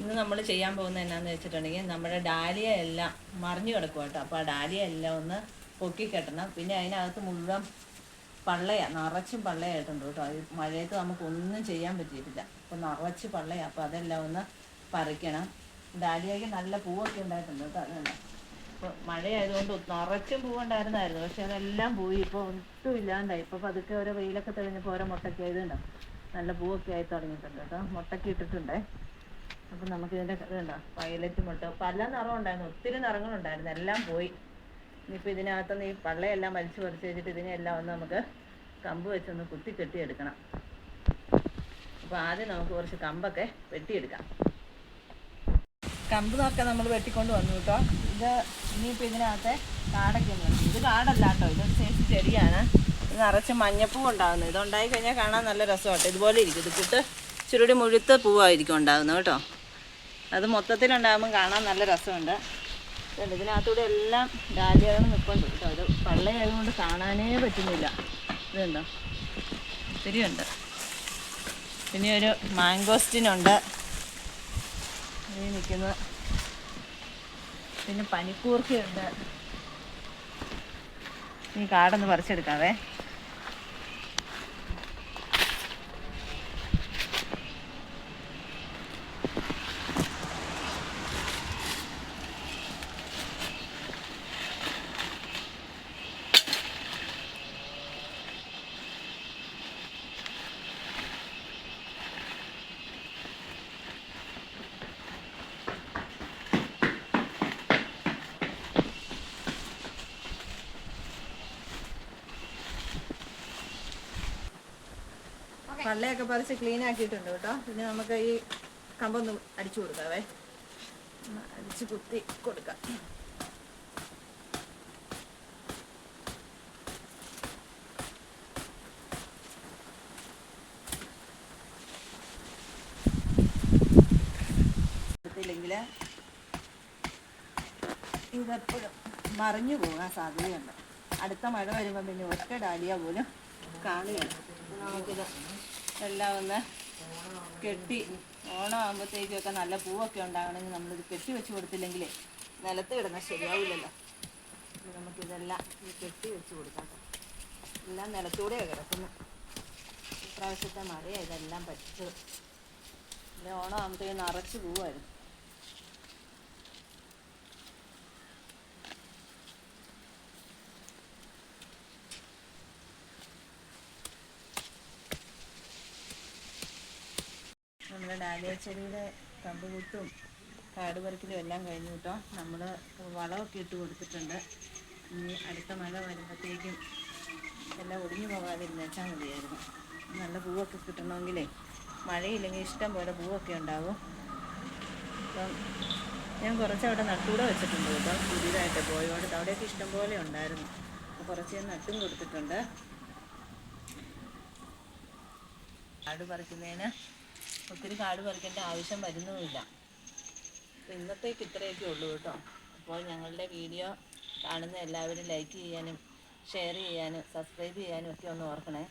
ഇന്ന് നമ്മൾ ചെയ്യാൻ പോകുന്നത് എന്നാന്ന് വെച്ചിട്ടുണ്ടെങ്കിൽ നമ്മുടെ ഡാലിയ എല്ലാം മറിഞ്ഞു കിടക്കും കേട്ടോ. അപ്പോൾ ആ ഡാലിയ എല്ലാം ഒന്ന് പൊക്കി കെട്ടണം. പിന്നെ അതിനകത്ത് മുഴുവൻ പള്ളയാണ് നിറച്ചും പള്ളയായിട്ടുണ്ട് കേട്ടോ. അത് മഴയത്ത് നമുക്കൊന്നും ചെയ്യാൻ പറ്റിയിട്ടില്ല. അപ്പോൾ നിറച്ച് പള്ളയാണ് അപ്പോൾ അതെല്ലാം ഒന്ന് പറിക്കണം. ഡാലിയയ്ക്ക് നല്ല പൂവൊക്കെ ഉണ്ടായിട്ടുണ്ട് കേട്ടോ അതുകൊണ്ട്. ഇപ്പോൾ മഴയായതുകൊണ്ട് നിറച്ചും പൂവുണ്ടായിരുന്നായിരുന്നു. പക്ഷെ അതെല്ലാം പോയി. ഇപ്പോൾ ഒട്ടും ഇല്ലാണ്ടായി. ഇപ്പോൾ പതുക്കെ ഓരോ വെയിലൊക്കെ തെളിഞ്ഞപ്പോൾ ഓരോ മുട്ടയ്ക്ക് ആയതുണ്ടാവും നല്ല പൂവൊക്കെ ആയി തുടങ്ങിയിട്ടുണ്ട് കേട്ടോ. മുട്ടയ്ക്ക് ഇട്ടിട്ടുണ്ടേ. അപ്പം നമുക്ക് ഇതിന്റെ ഇതുണ്ടോ വയലറ്റ് മുട്ട. പല നിറം ഉണ്ടായിരുന്നു. ഒത്തിരി നിറങ്ങളുണ്ടായിരുന്നു. എല്ലാം പോയി. ഇനിയിപ്പോൾ ഇതിനകത്തുനിന്ന് ഈ പള്ളയെല്ലാം വലിച്ചു പറിച്ച് വെച്ചിട്ട് ഇതിനെല്ലാം ഒന്ന് നമുക്ക് കമ്പ് വെച്ചൊന്ന് കുത്തി കെട്ടിയെടുക്കണം. അപ്പോൾ ആദ്യം നമുക്ക് കുറച്ച് കമ്പൊക്കെ വെട്ടിയെടുക്കാം. കമ്പ് നോക്കെ നമ്മൾ വെട്ടിക്കൊണ്ട് വന്നു കേട്ടോ. ഇത് ഇനിയിപ്പോൾ ഇതിനകത്തെ കാടൊക്കെ ഒന്ന്. ഇത് കാടല്ല കേട്ടോ. ഇതൊരു സൈസ് ചെടിയാണ്. ഇത് നിറച്ച് മഞ്ഞപ്പൂ ഉണ്ടാകുന്നത് ഇതുണ്ടായി കഴിഞ്ഞാൽ കാണാൻ നല്ല രസമാട്ടോ. ഇതുപോലെ ഇരിക്കും. ഇതിട്ട് ചുരുടി മുഴുത്ത പൂവായിരിക്കും ഉണ്ടാകുന്നത് കേട്ടോ. അത് മൊത്തത്തിലുണ്ടാകുമ്പോൾ കാണാൻ നല്ല രസമുണ്ട്. ഇതിനകത്തൂടെ എല്ലാം ഡാലിയകൾ നിൽപ്പുണ്ട് കേട്ടോ. ഇത് പള്ളയായതുകൊണ്ട് കാണാനേ പറ്റുന്നില്ല. ഇതുണ്ടോ ഒത്തിരിയുണ്ട് പിന്നെ ഒരു മാങ്കോസ്റ്റിനുണ്ട്. നിൽക്കുന്നത് പിന്നെ പനിക്കൂർക്കയുണ്ട്. ഈ കാടൊന്ന് പറിച്ചെടുക്കാവേ. പള്ളയൊക്കെ പറിച്ച് ക്ലീൻ ആക്കിയിട്ടുണ്ട് കേട്ടോ. പിന്നെ നമുക്ക് ഈ കമ്പൊന്ന് അടിച്ചു കൊടുക്കാവേ. അടിച്ച് കുത്തി കൊടുക്കാം. ഇതെപ്പോഴും മറിഞ്ഞു പോകാൻ സാധ്യതയുണ്ട്. അടുത്ത മഴ വരുമ്പോൾ പിന്നെ ഒറ്റ ഡാലിയ പോലും കാണുകയാണ് നമുക്കിത് എല്ലാം ഒന്ന് കെട്ടി ഓണം ആകുമ്പോഴത്തേക്കൊക്കെ നല്ല പൂവൊക്കെ ഉണ്ടാകണമെങ്കിൽ നമ്മളിത് കെട്ടി വെച്ച് കൊടുത്തില്ലെങ്കിൽ നിലത്ത് കിടന്നാൽ ശരിയാവില്ലല്ലോ. നമുക്കിതെല്ലാം കെട്ടി വെച്ച് കൊടുക്കാം എല്ലാം നിലത്തൂടെയാണ് കിടക്കുന്നു ഇപ്രാവശ്യത്തെ മഴയാണ് ഇതെല്ലാം പറ്റിച്ചത്. ഓണമാകുമ്പോഴത്തേക്ക് നിറച്ച് പൂവായിരുന്നു. നമ്മുടെ ഡാലിയ ചെടിയുടെ കമ്പ് കൂട്ടും കാട് പറിക്കലും എല്ലാം കഴിഞ്ഞു കേട്ടോ. നമ്മൾ വളമൊക്കെ ഇട്ട് കൊടുത്തിട്ടുണ്ട്. ഇനി അടുത്ത മഴ വരുമ്പോഴത്തേക്കും എല്ലാം ഒടിഞ്ഞു പോകാതിരുന്നേച്ചാൽ മതിയായിരുന്നു. നല്ല പൂവൊക്കെ കിട്ടണമെങ്കിലേ മഴയില്ലെങ്കിൽ ഇഷ്ടം പോലെ പൂവൊക്കെ ഉണ്ടാകും അപ്പം ഞാൻ കുറച്ച് അവിടെ നട്ടുകൂടെ വെച്ചിട്ടുണ്ട് കേട്ടോ. പുതിയതായിട്ട് പോയോട് അവിടെയൊക്കെ ഇഷ്ടം പോലെ ഉണ്ടായിരുന്നു. അപ്പോൾ കുറച്ച് ഞാൻ നട്ടും കൊടുത്തിട്ടുണ്ട്. കാട് പറിക്കുന്നതിന് ഒത്തിരി കാട് പറിക്കേണ്ട ആവശ്യം വരുന്നുമില്ല. ഇന്നത്തേക്ക് ഇത്രയൊക്കെ ഉള്ളൂ കേട്ടോ. അപ്പോൾ ഞങ്ങളുടെ വീഡിയോ കാണുന്ന എല്ലാവരും ലൈക്ക് ചെയ്യാനും ഷെയർ ചെയ്യാനും സബ്സ്ക്രൈബ് ചെയ്യാനും ഒക്കെ ഒന്ന് ഓർക്കണേ.